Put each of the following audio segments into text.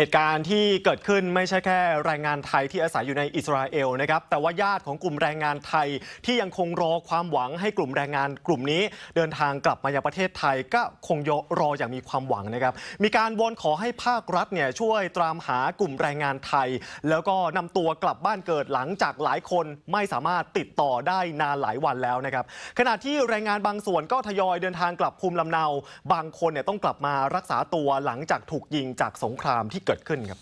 เหตุการณ์ที่เกิดขึ้นไม่ใช่แค่แรงงานไทยที่อาศัยอยู่ในอิสราเอลนะครับแต่ว่าญาติของกลุ่มแรงงานไทยที่ยังคงรอความหวังให้กลุ่มแรงงานกลุ่มนี้ เดินทางกลับมายังประเทศไทยก็คงรออย่างมีความหวังนะครับ มีการวอนขอให้ภาครัฐเนี่ยช่วยตามหากลุ่มแรงงานไทย แล้วก็นำตัวกลับบ้านเกิดหลังจากหลายคนไม่สามารถติดต่อได้นานหลายวันแล้วนะครับขณะที่แรงงานบางส่วนก็ทยอยเดินทางกลับภูมิลำเนา บางคนเนี่ยต้องกลับมารักษาตัวหลังจากถูกยิงจากสงครามที่เกิดขึ้นครับ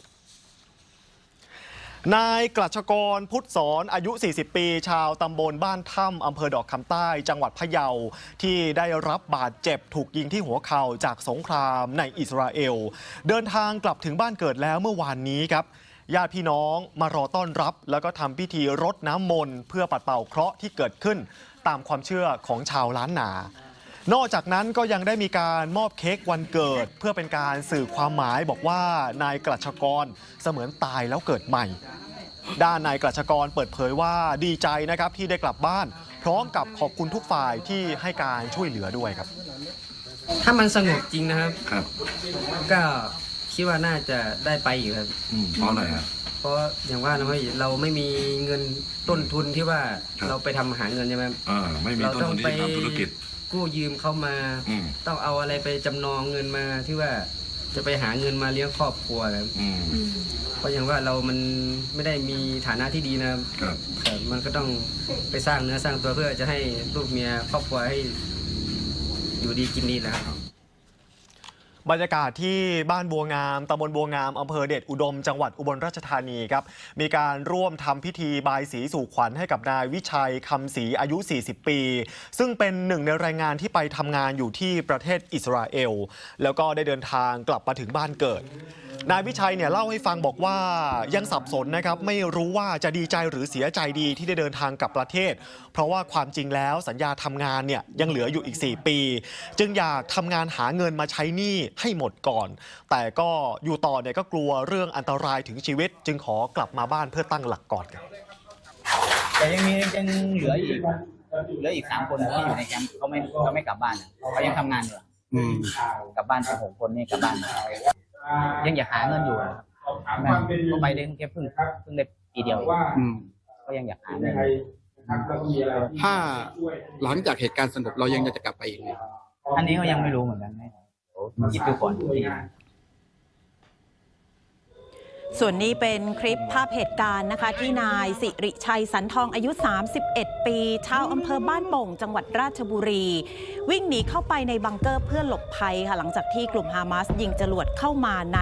นายกรัชกรพุทธสอนอายุ 40 ปี ชาวตำบลบ้านถ้ำอำเภอดอกคำใต้ จังหวัดพะเยาที่ได้รับบาดเจ็บถูกยิงที่หัวเข่าจากสงครามในอิสราเอล เดินทางกลับถึงบ้านเกิดแล้วเมื่อวานนี้ครับญาติพี่น้องมารอต้อนรับ แล้วก็ทำพิธีรดน้ำมนต์เพื่อปัดเป่าเคราะห์ที่เกิดขึ้น ตามความเชื่อของชาวล้านนา นอกจากนั้นก็ยังได้มีการมอบเค้กวันเกิด เพื่อเป็นการสื่อความหมายบอกว่านายกรัชกรเสมือนตายแล้วเกิดใหม่ ด้านนายกรัชกรเปิดเผยว่าดีใจนะครับที่ได้กลับบ้าน พร้อมกับขอบคุณทุกฝ่ายที่ให้การช่วยเหลือด้วยครับ ถ้ามันสงบจริงนะครับ ครับก็คิดว่าน่าจะได้ไปอยู่ครับ อืมเพราะอะไรครับ เพราะอย่างว่านะพี่เราไม่มีเงินต้นทุนที่ว่าครับ เราไปทำหาเงินใช่ไหมครับ อ่าไม่มีเราต้นต้องทุนที่ไป ทำธุรกิจ กู้ยืมเขามา อืมต้องเอาอะไรไปจำนองเงินมาที่ว่าจะไปหาเงินมาเลี้ยงครอบครัวครับอืมเพราะอย่างว่าเรามันไม่ได้มีฐานะที่ดีนะครับครับแต่มันก็ต้องไปสร้างเนื้อสร้างตัวเพื่อจะให้ลูกเมียครอบครัวให้อยู่ดีกินดีนะครับ บรรยากาศที่บ้านบัวงามตำบลบัวงามอำเภอเดชอุดม จังหวัดอุบลราชธานีครับ มีการร่วมทำพิธีบายสีสู่ขวัญให้กับนายวิชัยคำศรีอายุ 40 ปี ซึ่งเป็นหนึ่งในแรงงานที่ไปทำงานอยู่ที่ประเทศอิสราเอล แล้วก็ได้เดินทางกลับมาถึงบ้านเกิด นายวิชัยเนี่ยเล่าให้ฟังบอกว่ายังสับสนนะครับไม่รู้ว่าจะดีใจหรือเสียใจดีที่ได้เดินทางกลับประเทศ เพราะว่าความจริงแล้วสัญญาทำงานเนี่ยยังเหลืออยู่อีก 4 ปี จึงอยากทำงานหาเงินมาใช้หนี้ให้หมดก่อน แต่ก็อยู่ต่อเนี่ยก็กลัวเรื่องอันตรายถึงชีวิต จึงขอกลับมาบ้านเพื่อตั้งหลักก่อนครับแต่ยังมียังเหลืออีกเหลืออีกสามคนที่อยู่ในแคมป์เขาไม่เขาไม่กลับบ้านอะเขายังทำงานอยู่อะอืมกลับบ้านสิบหกคนนี่กลับบ้าน ยังอยากหาเงินอยู่อะนั่นก็ไปได้แค่เพิ่งเพิ่งได้ปีเดียวเองอืม ก็ยังอยากหาเงินถ้าหลังจากเหตุการณ์สงบเรายังจะกลับไปอีกไหมอันนี้ก็ยังไม่รู้เหมือนกันคิดดูก่อน ส่วนนี้เป็นคลิปภาพเหตุการณ์นะคะที่นายสิริชัยสันทองอายุ 31 ปี ชาวอำเภอบ้านโป่ง จังหวัดราชบุรี วิ่งหนีเข้าไปในบังเกอร์เพื่อหลบภัยค่ะหลังจากที่กลุ่มฮามาสยิงจรวดเข้ามาใน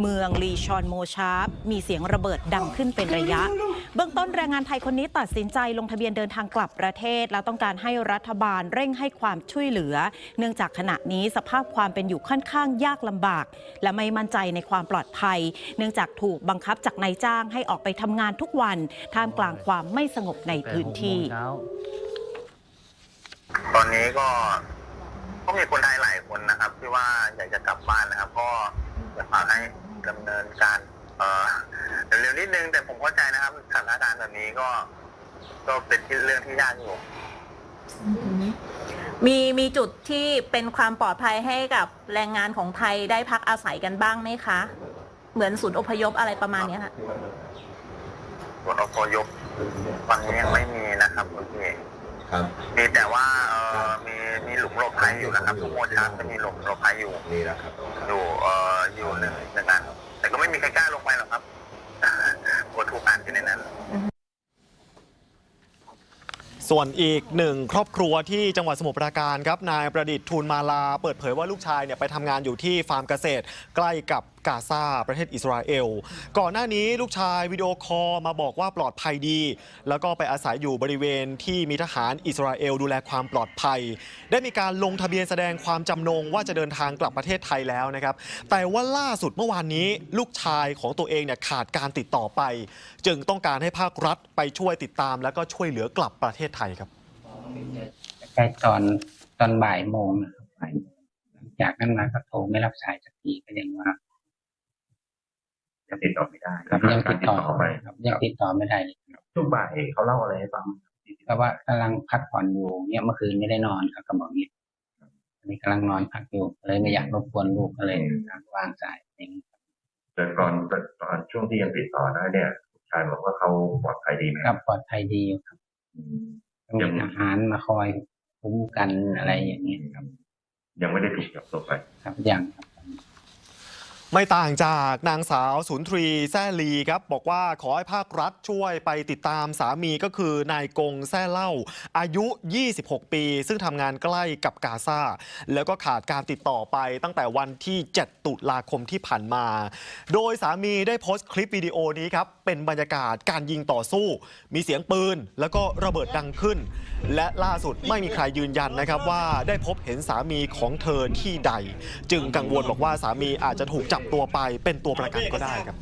เมืองลีชอนโมชาร์มีเสียงระเบิดดังขึ้นเป็นระยะ เบื้องต้นแรงงานไทยคนนี้ตัดสินใจลงทะเบียนเดินทางกลับประเทศ แล้วต้องการให้รัฐบาลเร่งให้ความช่วยเหลือ เนื่องจากขณะนี้สภาพความเป็นอยู่ค่อนข้างยากลำบาก และไม่มั่นใจในความปลอดภัย เนื่องจากถูกบังคับจากนายจ้างให้ออกไปทำงานทุกวันท่ามกลางความไม่สงบในพื้นที่ ตอนนี้ก็ก็มีคนไทยหลายคนนะครับ ที่ว่าอยากจะกลับบ้านนะครับ ก็อยากฝากให้ดำเนินการเอ่อเร็วๆนิดนึงแต่ผมเข้าใจนะครับสถานการณ์แบบนี้ก็ ก็เป็นเรื่องที่ยากอยู่มีมีจุดที่เป็นความปลอดภัยให้กับแรงงานของไทยได้พักอาศัยกันบ้างไหมคะ เหมือนศูนย์อพยพอะไรประมาณเนี้ยค่ะส่วนอพยพวันนี้ยังไม่มีนะครับคุณพี่ครับ มีแต่ว่าเอ่อมีมีหลุมหลบภัยอยู่นะครับทุกโมชาร์จะมีหลุมหลบภัยอยู่ นี่แหละครับอยู่เอ่ออยู่หนึ่งในนั้นแต่ก็ไม่มีใครกล้าลงไปหรอกครับ กลัวถูกอ่านอยู่ในนั้น ส่วนอีกหนึ่งครอบครัวที่จังหวัดสมุทรปราการครับนายประดิษฐ์ทูลมาลา เปิดเผยว่าลูกชายเนี่ยไปทำงานอยู่ที่ฟาร์มเกษตร ใกล้กับ กาซาประเทศอิสราเอล ก่อนหน้านี้ลูกชายวิดีโอคอลมาบอกว่าปลอดภัยดี แล้วก็ไปอาศัยอยู่บริเวณที่มีทหารอิสราเอลดูแลความปลอดภัย ได้มีการลงทะเบียนแสดงความจำนงว่าจะเดินทางกลับประเทศไทยแล้วนะครับ แต่ว่าล่าสุดเมื่อวานนี้ลูกชายของตัวเองเนี่ยขาดการติดต่อไป จึงต้องการให้ภาครัฐไปช่วยติดตาม แล้วก็ช่วยเหลือกลับประเทศไทยครับใกล้ตอนตอนบ่ายโมงนะครับหลังจากนั้นมาก็โทรไม่รับสายสักทีก็ยังว่า ยังติดต่อไม่ได้ครับยังติดต่อไปครับยังติดต่อไม่ได้เลยช่วงบ่ายเขาเล่าอะไรให้ฟังเพราะว่ากำลังพักผ่อนอยู่เนี่ยเมื่อคืนไม่ได้นอนครับก็บอกนี้อันนี้กำลังนอนพักอยู่เลยไม่อยากรบกวนลูกก็เลยวางสายอย่างนี้แต่ก่อนตอนช่วงที่ยังติดต่อได้เนี่ยลูกชายบอกว่าเขาปลอดภัยดีไหมครับปลอดภัยดีอยู่ครับอืมมีทหารมาคอยคุ้มกันอะไรอย่างเงี้ยครับ ยังไม่ได้ถูกจับตัวไปครับอย่างครับ ไม่ต่างจากนางสาวสุนทรีแซ่ลีครับ บอกว่าขอให้ภาครัฐช่วยไปติดตามสามีก็คือนายกงแซ่เล่า อายุ 26 ปี ซึ่งทำงานใกล้กับกาซาแล้วก็ขาดการติดต่อไปตั้งแต่วันที่ 7 ตุลาคมที่ผ่านมา โดยสามีได้โพสต์คลิปวิดีโอนี้ครับ เป็นบรรยากาศการยิงต่อสู้ มีเสียงปืน แล้วก็ระเบิดดังขึ้น และล่าสุดไม่มีใครยืนยันนะครับว่าได้พบเห็นสามีของเธอที่ใด จึงกังวลบอกว่าสามีอาจจะถูกจับตัวไปเป็นตัวประกันก็ได้ครับ